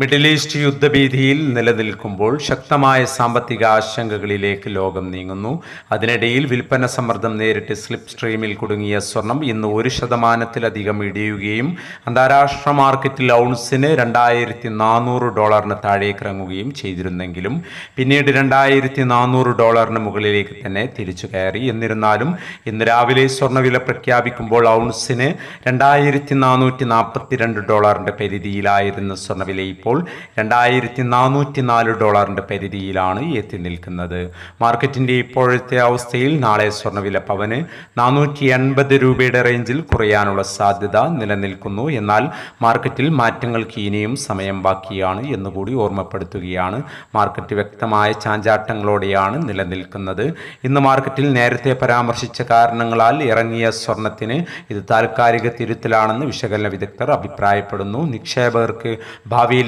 Middle east യുദ്ധഭീതിയിൽ നിലനിൽക്കുമ്പോൾ ശക്തമായ സാമ്പത്തിക ആശങ്കകളിലേക്ക് ലോകം നീങ്ങുന്നു. അതിനിടയിൽ വിൽപ്പന സമ്മർദ്ദം നേരിട്ട് സ്ലിപ്പ് സ്ട്രീമിൽ കുടുങ്ങിയ സ്വർണം ഇന്ന് ഒരു ശതമാനത്തിലധികം ഇടിയുകയും അന്താരാഷ്ട്ര മാർക്കറ്റിൽ ഔൺസിന് രണ്ടായിരത്തി നാനൂറ് ഡോളറിന് താഴേക്ക് ഇറങ്ങുകയും ചെയ്തിരുന്നെങ്കിലും പിന്നീട് രണ്ടായിരത്തി നാനൂറ് ഡോളറിന് മുകളിലേക്ക് തന്നെ തിരിച്ചു കയറി. എന്നിരുന്നാലും ഇന്ന് രാവിലെ സ്വർണവില പ്രഖ്യാപിക്കുമ്പോൾ ഔൺസിന് രണ്ടായിരത്തി നാനൂറ്റി നാൽപ്പത്തിരണ്ട് ഡോളറിന്റെ പരിധിയിലായിരുന്ന സ്വർണവില ഇപ്പോൾ രണ്ടായിരത്തി നാനൂറ്റി നാല് ഡോളറിന്റെ പരിധിയിലാണ് എത്തി നിൽക്കുന്നത്. മാർക്കറ്റിന്റെ ഇപ്പോഴത്തെ അവസ്ഥയിൽ നാളെ സ്വർണവില പവന് നാനൂറ്റി എൺപത് രൂപയുടെ റേഞ്ചിൽ കുറയാനുള്ള സാധ്യത നിലനിൽക്കുന്നു. എന്നാൽ മാർക്കറ്റിൽ മാറ്റങ്ങൾക്ക് ഇനിയും സമയം ബാക്കിയാണ് എന്നുകൂടി ഓർമ്മപ്പെടുത്തുകയാണ്. മാർക്കറ്റ് വ്യക്തമായ ചാഞ്ചാട്ടങ്ങളോടെയാണ് നിലനിൽക്കുന്നത്. ഇന്ന് മാർക്കറ്റിൽ നേരത്തെ പരാമർശിച്ച കാരണങ്ങളാൽ ഇറങ്ങിയ സ്വർണത്തിന് ഇത് താൽക്കാലിക തിരുത്തലാണെന്ന് വിശകലന വിദഗ്ധർ അഭിപ്രായപ്പെടുന്നു. നിക്ഷേപകർക്ക്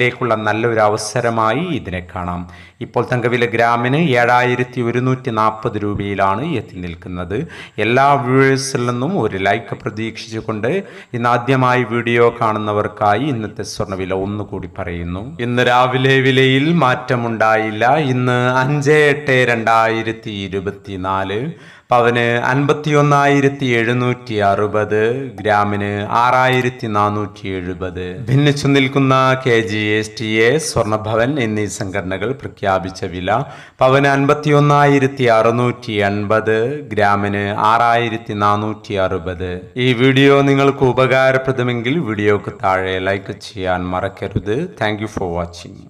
ഭാവിയിലേക്കുള്ള നല്ലൊരു അവസരമായി ഇതിനെ കാണാം. ഇപ്പോൾ തങ്കവില ഗ്രാമിന് ഏഴായിരത്തി ഒരുന്നൂറ്റി നാൽപ്പത് രൂപയിലാണ് എത്തി നിൽക്കുന്നത്. എല്ലാ വ്യൂവേഴ്സിൽ നിന്നും ഒരു ലൈക്ക് പ്രതീക്ഷിച്ചുകൊണ്ട് ഇന്ന് ആദ്യമായി വീഡിയോ കാണുന്നവർക്കായി ഇന്നത്തെ സ്വർണവില ഒന്നുകൂടി പറയുന്നു. ഇന്ന് രാവിലെ വിലയിൽ മാറ്റമുണ്ടായില്ല. ഇന്ന് അഞ്ച് എട്ട് രണ്ടായിരത്തി ഇരുപത്തിനാല് പവന് അൻപത്തി ഒന്നായിരത്തി എഴുന്നൂറ്റി അറുപത് ഗ്രാമിന് ആറായിരത്തി നാനൂറ്റി എഴുപത് ഭിന്നിച്ചു നിൽക്കുന്ന K G S T A സ്വർണഭവൻ എന്നീ സംഘടനകൾ പ്രഖ്യാപിച്ച വില പവന് അൻപത്തി ഒന്നായിരത്തി അറുന്നൂറ്റി എൺപത് ഗ്രാമിന് ആറായിരത്തി നാനൂറ്റി അറുപത് ഈ വീഡിയോ നിങ്ങൾക്ക് ഉപകാരപ്രദമെങ്കിൽ വീഡിയോക്ക് താഴെ ലൈക്ക് ചെയ്യാൻ മറക്കരുത്. Thank for watching